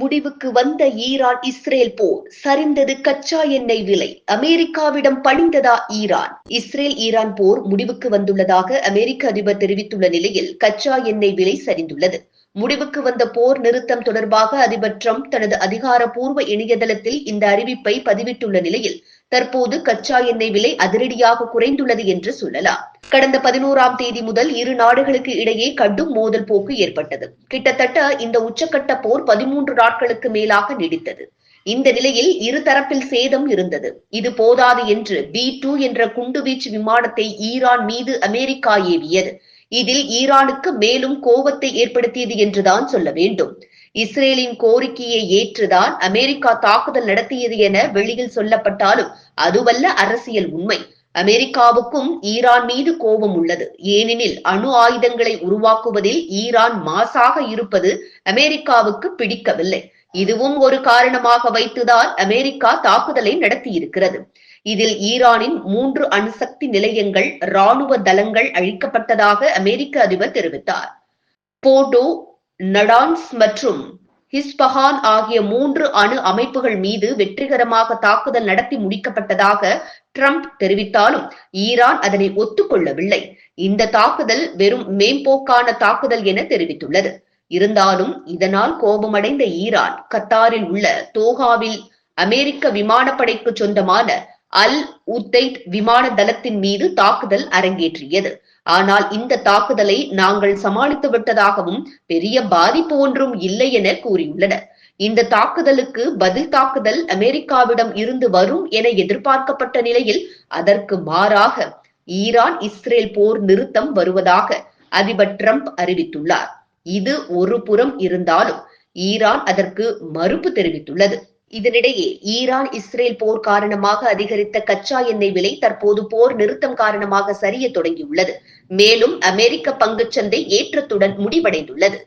முடிவுக்கு வந்த Iran Israel போர். சரிந்தது கச்சா எண்ணெய் விலை. அமெரிக்காவிடம் பணிந்ததா ஈரான்? இஸ்ரேல் ஈரான் போர் முடிவுக்கு வந்துள்ளதாக அமெரிக்க அதிபர் தெரிவித்துள்ள நிலையில் கச்சா எண்ணெய் விலை சரிந்துள்ளது. முடிவுக்கு வந்த போர் நிறுத்தம் தொடர்பாக அதிபர் ட்ரம்ப் தனது அதிகாரப்பூர்வ இணையதளத்தில் இந்த அறிவிப்பை பதிவிட்டுள்ள நிலையில் தற்போது கச்சா எண்ணெய் விலை அதிரடியாக குறைந்துள்ளது என்று சொல்லலாம். கடந்த பதினோராம் தேதி முதல் இரு நாடுகளுக்கு இடையே கடும் மோதல் போக்கு ஏற்பட்டது. கிட்டத்தட்ட இந்த உச்சக்கட்ட போர் பதிமூன்று நாட்களுக்கு மேலாக நீடித்தது. இந்த நிலையில் இரு தரப்பில் சேதம் இருந்தது. இது போதாது என்று பி டூ என்ற குண்டுவீச்சு விமானத்தை ஈரான் மீது அமெரிக்கா ஏவியது. இதில் ஈரானுக்கு மேலும் கோபத்தை ஏற்படுத்தியது என்றுதான் சொல்ல வேண்டும். இஸ்ரேலின் கோரிக்கையை ஏற்றுதான் அமெரிக்கா தாக்குதல் நடத்தியது என வெளியில் சொல்லப்பட்டாலும் அதுவல்ல அரசியல் உண்மை. அமெரிக்காவுக்கும் ஈரான் மீது கோபம் உள்ளது. ஏனெனில் அணு ஆயுதங்களை உருவாக்குவதில் ஈரான் மாசாக இருப்பது அமெரிக்காவுக்கு பிடிக்கவில்லை. இதுவும் ஒரு காரணமாக வைத்துதான் அமெரிக்கா தாக்குதலை நடத்தியிருக்கிறது. இதில் ஈரானின் மூன்று அணுசக்தி நிலையங்கள் ராணுவ தளங்கள் அழிக்கப்பட்டதாக அமெரிக்க அதிபர் தெரிவித்தார். போட்டோ நடான்ஸ் மற்றும் ஹிஸ்பஹான் ஆகிய மூன்று அணு அமைப்புகள் மீது வெற்றிகரமாக தாக்குதல் நடத்தி முடிக்கப்பட்டதாக ட்ரம்ப் தெரிவித்தாலும் ஈரான் அதனை ஒத்துக்கொள்ளவில்லை. இந்த தாக்குதல் வெறும் மேம்போக்கான தாக்குதல் என தெரிவித்துள்ளது. இருந்தாலும் இதனால் கோபமடைந்த ஈரான் கத்தாரில் உள்ள தோஹாவில் அமெரிக்க விமானப்படைக்கு சொந்தமான அல் உத்தைத் விமான தளத்தின் மீது தாக்குதல் அரங்கேற்றியது. ஆனால் இந்த தாக்குதலை நாங்கள் சமாளித்து விட்டதாகவும் பெரிய பாதிப்பு ஒன்றும் இல்லை என கூறியுள்ளனர். இந்த தாக்குதலுக்கு பதில் தாக்குதல் அமெரிக்காவிடம் இருந்து வரும் என எதிர்பார்க்கப்பட்ட நிலையில் அதற்கு மாறாக ஈரான் இஸ்ரேல் போர் நிறுத்தம் வருவதாக அதிபர் ட்ரம்ப் அறிவித்துள்ளார். இது ஒரு புறம் இருந்தாலும் ஈரான் அதற்கு மறுப்பு தெரிவித்துள்ளது. இதனிடையே ஈரான் இஸ்ரேல் போர் காரணமாக அதிகரித்த கச்சா எண்ணெய் விலை தற்போது போர் நிறுத்தம் காரணமாக சரிய தொடங்கியுள்ளது. மேலும் அமெரிக்க பங்குச்சந்தை ஏற்றத்துடன் முடிவடைந்துள்ளது.